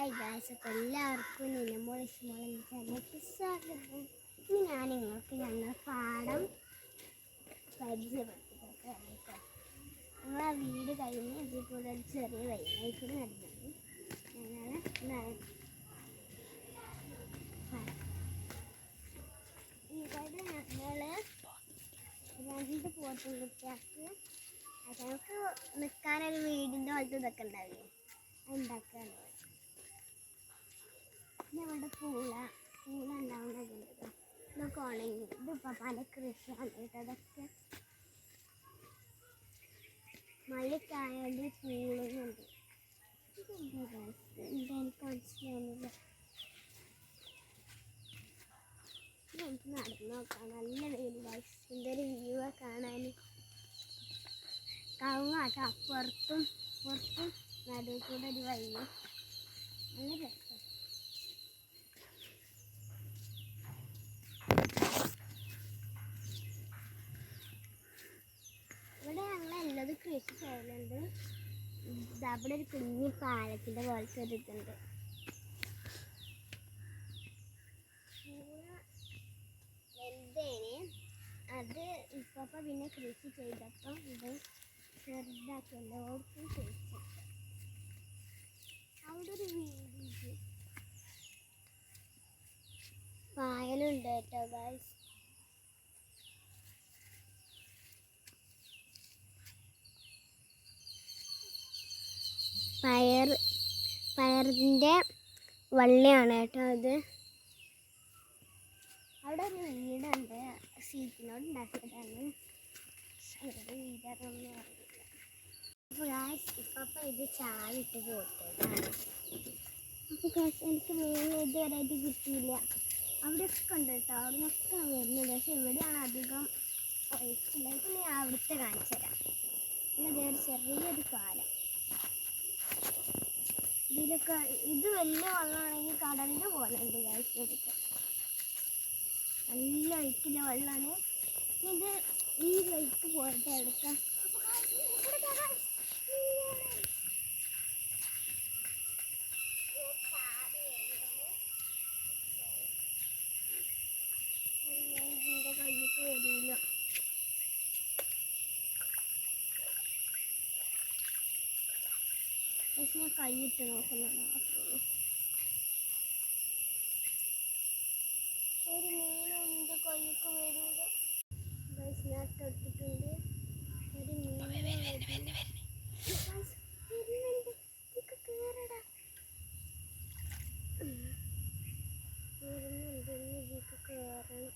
Hi guys അപ്പോൾ എല്ലാവർക്കും നിലമോൾ ഇഷ്ടമുള്ള ചാനലിലേക്ക് സ്വാഗതം ഇനി ഞാൻ നിങ്ങൾക്ക് ഞങ്ങൾ പാടം പരിചയപ്പെടുത്തിക്കൊടുക്കാം കേട്ടോ ഞങ്ങൾ ആ വീട് കഴിഞ്ഞ് ഇതിൽ ഒരു ചെറിയ വൈകുന്നേരം കൂടെ. ഇവിടെ ഞങ്ങൾ രണ്ട് പോത്തുകുട്ടികൾക്ക് ഞങ്ങൾക്ക് നിൽക്കാനൊരു വീടിന്റെ പോലത്തെ ഇതൊക്കെ ഉണ്ടാവില്ലേ ഇവിടെ. ഇവിടെ പൂള പൂള ഉണ്ടാവുന്നതുണ്ട് ഇതൊക്കെ ഉണങ്ങി. ഇത് പപ്പാന്റെ കൃഷിയാണ് അതൊക്കെ മഴക്കായാലും പൂളുന്നുണ്ട് എനിക്ക് മനസ്സിലാവുന്നില്ല. നമുക്ക് നടന്നു നോക്കാം. നല്ല വെയിലായി എന്തൊരു വ്യൂ കാണാൻ. കവുങ്ങാട്ടോ അപ്പുറത്തും പുറത്തും നടുവിൽ കൂടെ ഒരു വഴിയും നല്ല രസം ഇവിടെ ഞങ്ങൾ എല്ലാതും കൃഷി ചെയ്യുന്നുണ്ട്. അവിടെ ഒരു കുഞ്ഞു പാലത്തിന്റെ പോലത്തെ ഒരു ഇതുണ്ട്. അത് ഇപ്പൊ പിന്നെ കൃഷി ചെയ്തപ്പോൾ ഇത് ചെറുതാക്കി എല്ലാവർക്കും കഴിച്ചു അവിടെ ഒരു പായലുണ്ട് കേട്ടോ ഗായ്സ് പയർ പയറിന്റെ വള്ളിയാണ് കേട്ടോ അത്. അവിടെ ഒരു വീടുണ്ട്. സീറ്റിനോട് ഉണ്ടാക്കിയതാണ്. വീടാണെന്ന് അറിയില്ല. ഇപ്പം ഇത് ചാവിട്ട് പോട്ടതാണ് അപ്പോൾ ഗായ്സ് എനിക്ക് മീൻ ഇതുവരെയായിട്ട് കിട്ടിയില്ല. അവിടെയൊക്കെ ഉണ്ട് കേട്ടോ. അവിടെ നിന്നൊക്കെ വരുന്നുണ്ട്. പക്ഷെ ഇവിടെയാണ് അധികം ഒഴിച്ചില്ല. ഇപ്പം ഞാൻ അവിടുത്തെ കാണിച്ചു തരാം പിന്നെ ചെറിയൊരു പാലം. ഇതിലൊക്കെ ഇത് വലിയ വെള്ളമാണെങ്കിൽ കടലിൽ ഉണ്ട് ഗായ്സ് നല്ല ഒഴുക്കില്ല വെള്ളമാണ് ഇത് ഈ ലൈക്ക് പോയിട്ട് എടുക്കാം അപ്പോൾ guys, ഇവിടെ ദാ guys, ഇങ്ങനെ. ഇത് ചാടി വരുന്നത്. അത് ഞാൻ ഇതിന്റെ കയ്യിലേക്ക് വരില്ല പക്ഷെ ഞാൻ കൈയിട്ട് നോക്കുന്നത് മാത്രമേ ഒരു മീനുണ്ട് കൈക്ക് വരൂല ഗൈസ് ഞാൻ തൊട്ടിട്ടുണ്ട് ഒരു മീൻ വരുന്നുണ്ട് Guys, വരുന്നുണ്ട് ഇതിക്ക് കേറടാ വരുന്നുണ്ട് ഇനി ഇതിക്ക് കേറണം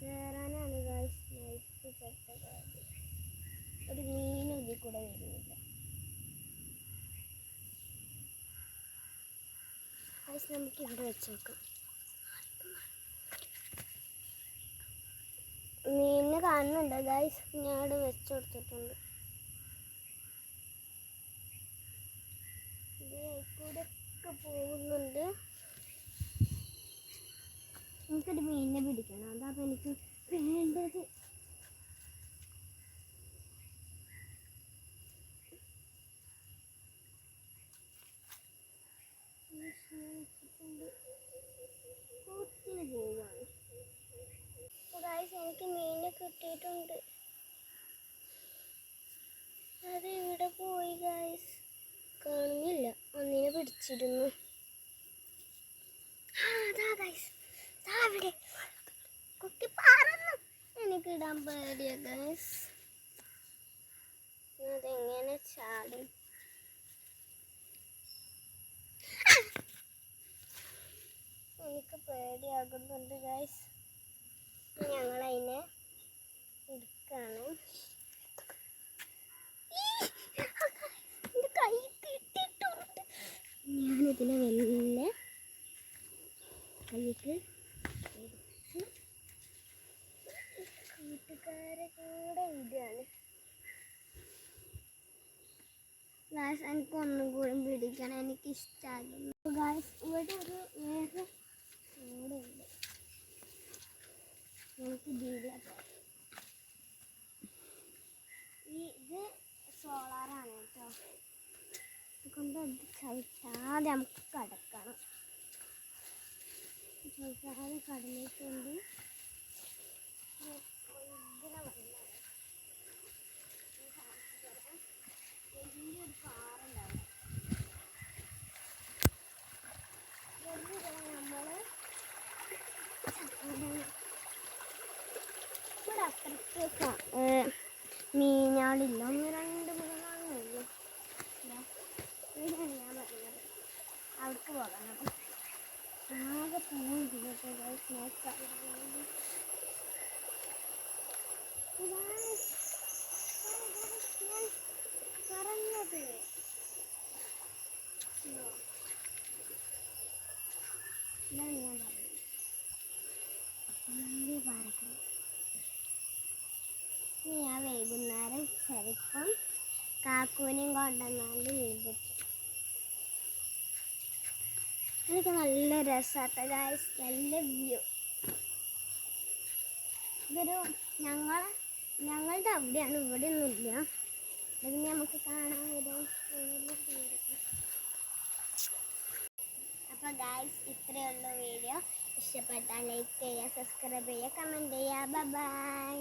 കേറാനാണ് ഗൈസ് നൈറ്റ് പെട്ട കാര്യം ഒരു മീനും ഇതിൽ കൂടെ വരുന്നില്ല ഗൈസ് നമുക്ക് ഇവിടെ വെച്ച് നോക്കാം മീനിനെ കാണുന്നുണ്ട്. ഗൈസ് ഞാൻ ഇവിടെ വെച്ച് കൊടുത്തിട്ടുണ്ട്. ഇത് കൂടെ ഒക്കെ പോകുന്നുണ്ട്. നമുക്കൊരു മീനിനെ പിടിക്കണം. അതാണ് എനിക്ക് വേണ്ടത്. എനിക്ക് മീനെ കിട്ടിയിട്ടുണ്ട് അത് ഇവിടെ പോയി ഗായ്സ് കാണുന്നില്ല ഒന്നിനെ പിടിച്ചിരുന്നു അവിടെ കുട്ടി പറന്നു എനിക്ക് ഇടാൻ പേടിയ ഗായ്സ് അതെങ്ങനെ ചാടും എനിക്ക് ആകുന്നുണ്ട് ഗൈസ് ഞങ്ങൾ അതിനെ എടുക്കാണ് കൈ കിട്ടിയിട്ടുണ്ട്. ഞാനിതിനെ മെല്ലെ കൈക്ക് എടുത്ത് കൂട്ടുകാരെ കൂടെ ഇടുകയാണ്. ഗായ്സ് എനിക്ക് ഒന്നും കൂടി പിടിക്കണം എനിക്ക് ഇഷ്ടമാകുന്നു ഗായ്സ് ഇവിടെ ഒരു വേറെ ഇവിടെ ഉണ്ട് നമുക്ക് ഇതിലെ പോകാം ഈ ഇത് സോളാറാണ് കേട്ടോ കൊണ്ട് അത് ചവിട്ടാതെ നമുക്ക് കടക്കണം. ചവിട്ടാതെ കടന്നിട്ടുണ്ട്. നമ്മൾ ഇവിടെ അത്രയ്ക്ക് മീനാളില്ല. ഒന്ന് രണ്ട് മൂന്നാളേ ഉള്ളൂ ഇതാ, ഇവിടെയാണ് ഞാൻ പറഞ്ഞത് അവിടേക്ക് പോകണം ആകെ പോയി പറഞ്ഞത് ഞാൻ വൈകുന്നേരം ചെറുപ്പം കാക്കൂനെയും കൊണ്ടുവന്നാണ്ട് മീൻ അതൊക്കെ നല്ല രസമാട്ടോ ഗായ്സ് നല്ല വ്യൂ ഇതൊരു ഞങ്ങൾ ഞങ്ങളുടെ അവിടെയാണ് ഇവിടെ ഒന്നുമില്ല ഇതിന് നമുക്ക് കാണാൻ വരും. അപ്പോൾ ഗായ്സ് ഇത്രയേ ഉള്ളൂ വീഡിയോ ഇഷ്ടപ്പെട്ടാൽ ലൈക്ക് ചെയ്യുക സബ്സ്ക്രൈബ് ചെയ്യുക കമന്റ് ചെയ്യുക. ബൈ